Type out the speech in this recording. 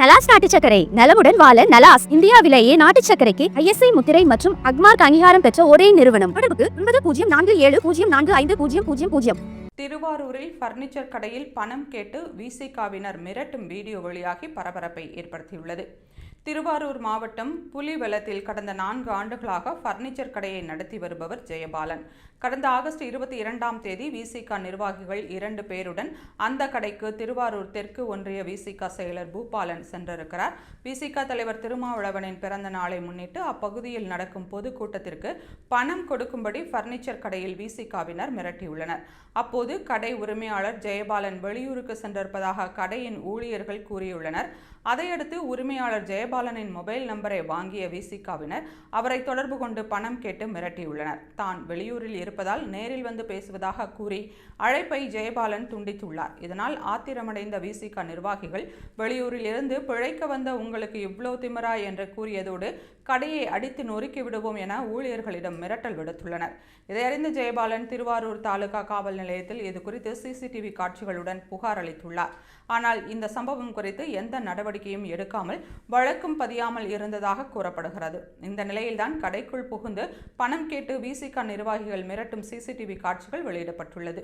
நலாஸ் நாட்டு சக்கரை நலமுடன் வாழ நலாஸ் இந்தியாவிலேயே நாட்டு சக்கரைக்கு ஐஎஸ்ஐ முத்திரை மற்றும் அக்மார்க் அங்கீகாரம் பெற்ற ஒரே நிறுவனம். தொடர்புக்கு ஒன்பது பூஜ்ஜியம் நான்கு ஏழு பூஜ்ஜியம் நான்கு ஐந்து பூஜ்ஜியம் பூஜ்ஜியம் பூஜ்ஜியம். திருவாரூரில் பர்னிச்சர் கடையில் பணம் கேட்டு விசிகாவினர் மிரட்டும் வீடியோ வெளியாகி பரபரப்பை ஏற்படுத்தியுள்ளது. திருவாரூர் மாவட்டம் புலிவலத்தில் கடந்த நான்கு ஆண்டுகளாக பர்னிச்சர் கடையை நடத்தி வருபவர் ஜெயபாலன். கடந்த ஆகஸ்ட் இருபத்தி இரண்டாம் தேதி விசிகா நிர்வாகிகள் இரண்டு பேருடன் அந்த கடைக்கு திருவாரூர் தெற்கு ஒன்றிய விசிகா செயலர் பூபாலன் சென்றிருக்கிறார். விசிகா தலைவர் திருமாவளவனின் பிறந்த நாளை முன்னிட்டு அப்பகுதியில் நடக்கும் பொதுக்கூட்டத்திற்கு பணம் கொடுக்கும்படி பர்னிச்சர் கடையில் விசிகாவினர் மிரட்டியுள்ளனர். அப்போது கடை உரிமையாளர் ஜெயபாலன் வெளியூருக்கு சென்றிருப்பதாக கடையின் ஊழியர்கள் கூறியுள்ளனர். அதையடுத்து உரிமையாளர் ஜெயபாலனின் மொபைல் நம்பரை வாங்கிய விசிகாவினர் அவரை தொடர்பு கொண்டு பணம் கேட்டு மிரட்டியுள்ளனர். தான் வெளியூரில் இருப்பதால் நேரில் வந்து பேசுவதாக கூறி அழைப்பை ஜெயபாலன் துண்டித்துள்ளார். இதனால் ஆத்திரமடைந்த விசிகா நிர்வாகிகள் வெளியூரில் இருந்து பிழைக்க வந்த உங்களுக்கு இவ்வளோ திமிரா என்று கூறியதோடு கடையை அடித்து நொறுக்கி விடுவோம் என ஊழியர்களிடம் மிரட்டல் விடுத்துள்ளனர். இதையறிந்த ஜெயபாலன் திருவாரூர் தாலுகா காவல் நிலையத்தில் இது குறித்து சிசிடிவி காட்சிகளுடன் புகார் அளித்துள்ளார். ஆனால் இந்த சம்பவம் குறித்து எந்த நடவடிக்கையும் எடுக்காமல் வழக்கு வழக்கும் பதியாமல் இருந்ததாக கூறப்படுகிறது. இந்த நிலையில்தான் கடைக்குள் புகுந்து பணம் கேட்டு விசிகா நிர்வாகிகள் மிரட்டும் சிசிடிவி காட்சிகள் வெளியிடப்பட்டுள்ளது.